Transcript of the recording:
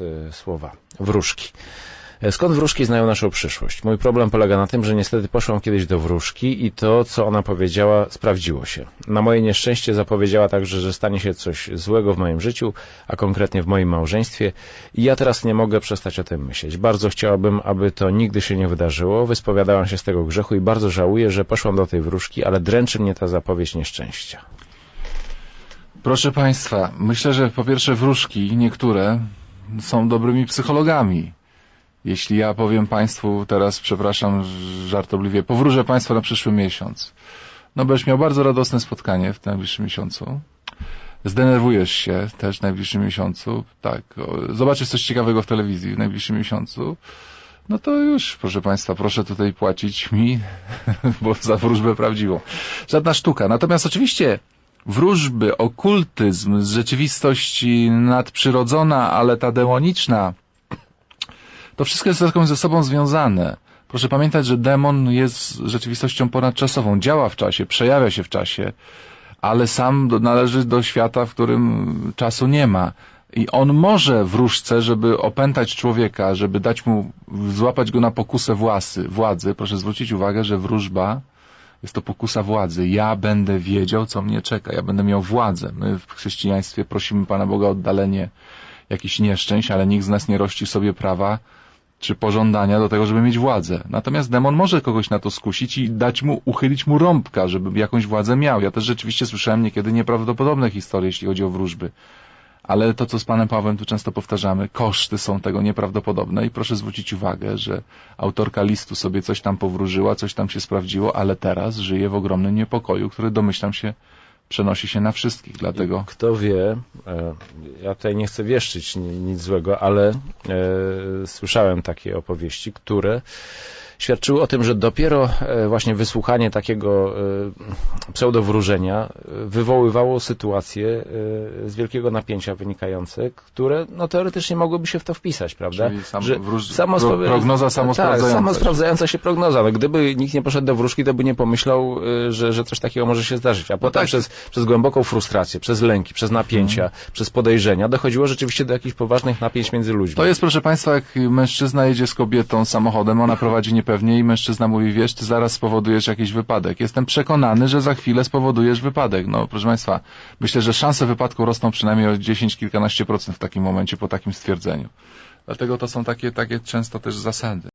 e, słowa wróżki. E, Skąd wróżki znają naszą przyszłość? Mój problem polega na tym, że niestety poszłam kiedyś do wróżki i to, co ona powiedziała, sprawdziło się. Na moje nieszczęście zapowiedziała także, że stanie się coś złego w moim życiu, a konkretnie w moim małżeństwie i ja teraz nie mogę przestać o tym myśleć. Bardzo chciałabym, aby to nigdy się nie wydarzyło. Wyspowiadałam się z tego grzechu i bardzo żałuję, że poszłam do tej wróżki, ale dręczy mnie ta zapowiedź nieszczęścia. Proszę Państwa, myślę, że po pierwsze wróżki, niektóre, są dobrymi psychologami. Jeśli ja powiem Państwu teraz, przepraszam żartobliwie, powróżę Państwa na przyszły miesiąc. No będziesz miał bardzo radosne spotkanie w najbliższym miesiącu. Zdenerwujesz się też w najbliższym miesiącu. Tak, zobaczysz coś ciekawego w telewizji w najbliższym miesiącu. No to już, proszę Państwa, proszę tutaj płacić mi, bo za wróżbę prawdziwą. Żadna sztuka. Natomiast oczywiście wróżby, okultyzm, z rzeczywistości nadprzyrodzona, ale ta demoniczna, to wszystko jest ze- sobą związane. Proszę pamiętać, że demon jest rzeczywistością ponadczasową, działa w czasie, przejawia się w czasie, ale sam należy do świata, w którym czasu nie ma. I on może wróżce, żeby opętać człowieka, żeby dać mu, złapać go na pokusę własy, władzy. Proszę zwrócić uwagę, że wróżba jest to pokusa władzy. Ja będę wiedział, co mnie czeka. Ja będę miał władzę. My w chrześcijaństwie prosimy Pana Boga o oddalenie jakichś nieszczęść, ale nikt z nas nie rości sobie prawa czy pożądania do tego, żeby mieć władzę. Natomiast demon może kogoś na to skusić i dać mu, uchylić mu rąbka, żeby jakąś władzę miał. Ja też rzeczywiście słyszałem niekiedy nieprawdopodobne historie, jeśli chodzi o wróżby. Ale to, co z panem Pawłem tu często powtarzamy, koszty są tego nieprawdopodobne i proszę zwrócić uwagę, że autorka listu sobie coś tam powróżyła, coś tam się sprawdziło, ale teraz żyje w ogromnym niepokoju, który domyślam się przenosi się na wszystkich. Dlatego Kto wie, e, ja tutaj nie chcę wieszczyć ni- nic złego, ale e, słyszałem takie opowieści, które świadczyły o tym, że dopiero e, właśnie wysłuchanie takiego e, pseudowróżenia e, wywoływało sytuacje z wielkiego napięcia wynikające, które no, teoretycznie mogłyby się w to wpisać, prawda? Czyli sam, Że wróż, prognoza samosprawdzająca. Tak, samo się. sprawdzająca się prognoza. No, gdyby nikt nie poszedł do wróżki, to by nie pomyślał, że, że coś takiego może się zdarzyć. A potem tak. przez, przez głęboką frustrację, przez lęki, przez napięcia, Mhm. przez podejrzenia dochodziło rzeczywiście do jakichś poważnych napięć między ludźmi. To jest, proszę Państwa, jak mężczyzna jedzie z kobietą samochodem, ona prowadzi niepewnie i mężczyzna mówi, wiesz, ty zaraz spowodujesz jakiś wypadek. Jestem przekonany, że za chwilę spowodujesz wypadek. No, proszę Państwa, myślę, że szanse wypadku rosną przynajmniej o 10, kilkanaście procent w takim momencie po takim stwierdzeniu. Dlatego to są takie, takie często też zasady.